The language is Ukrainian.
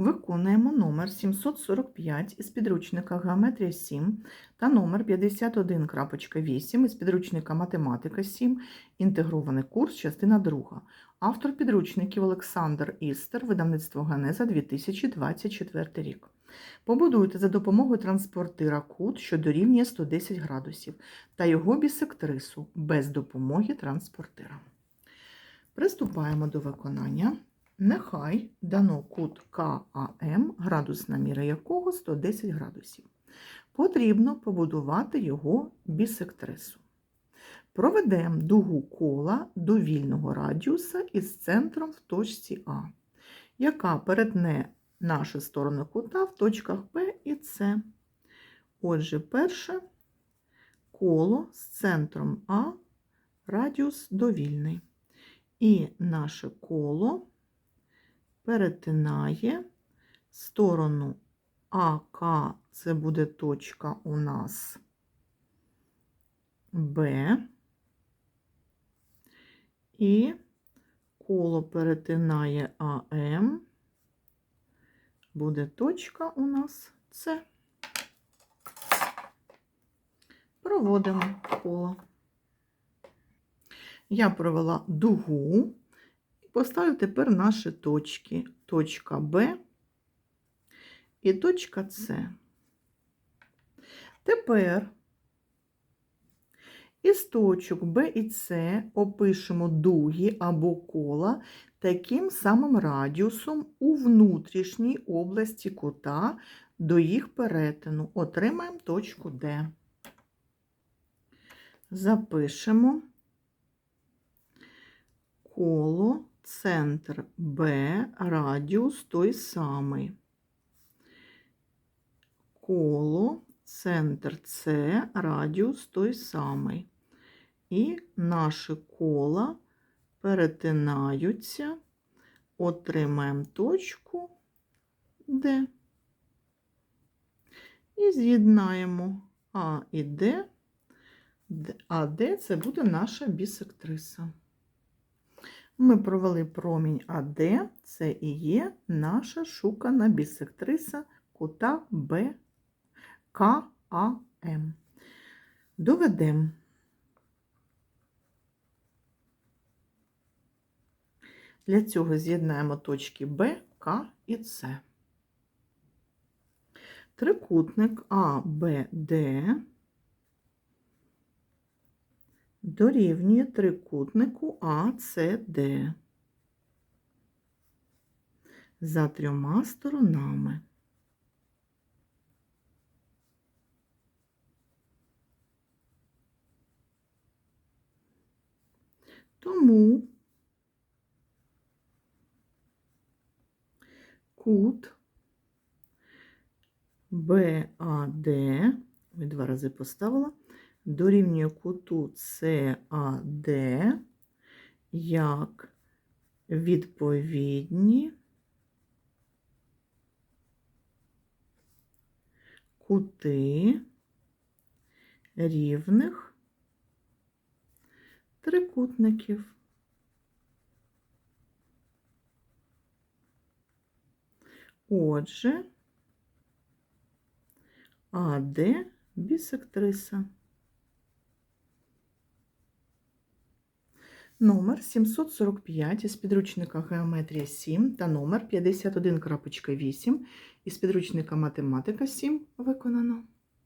Виконуємо номер 745 із підручника Геометрія 7 та номер 51.8 із підручника Математика 7, інтегрований курс, частина 2. Автор підручників Олександр Істер, видавництво Генеза 2024 рік. Побудуйте за допомогою транспортира кут, що дорівнює 110 градусів, та його бісектрису без допомоги транспортира. Приступаємо до виконання. Нехай дано кут КАМ, градусна міра якого 110 градусів. Потрібно побудувати його бісектрису. Проведемо дугу кола до вільного радіуса із центром в точці А, яка перетне наші сторони кута в точках Б і С. Отже, перше коло з центром А, радіус довільний. І наше коло перетинає сторону АК, це буде точка у нас Б, і коло перетинає АМ, буде точка у нас С. Проводимо коло. Я провела дугу. Поставлю тепер наші точки. Точка Б і точка С. Тепер із точок Б і С опишемо дуги або кола таким самим радіусом у внутрішній області кута до їх перетину. Отримаємо точку Д. Запишемо коло центр Б, радіус той самий. Коло, центр С, радіус той самий. І наші кола перетинаються, отримаємо точку Д. І з'єднаємо А і Д, а Д це буде наша бісектриса. Ми провели промінь АД, це і є наша шукана бісектриса кута Б КАМ. Доведемо. Для цього з'єднаємо точки Б, К і С. Трикутник АБД дорівнює трикутнику АЦД за трьома сторонами. Тому кут БАД, ой, два рази поставила, дорівнює куту САД як відповідні кути рівних трикутників. Отже, АД бісектриса. Номер 745 із підручника Геометрія 7 та номер 51.8 із підручника Математика 7 виконано.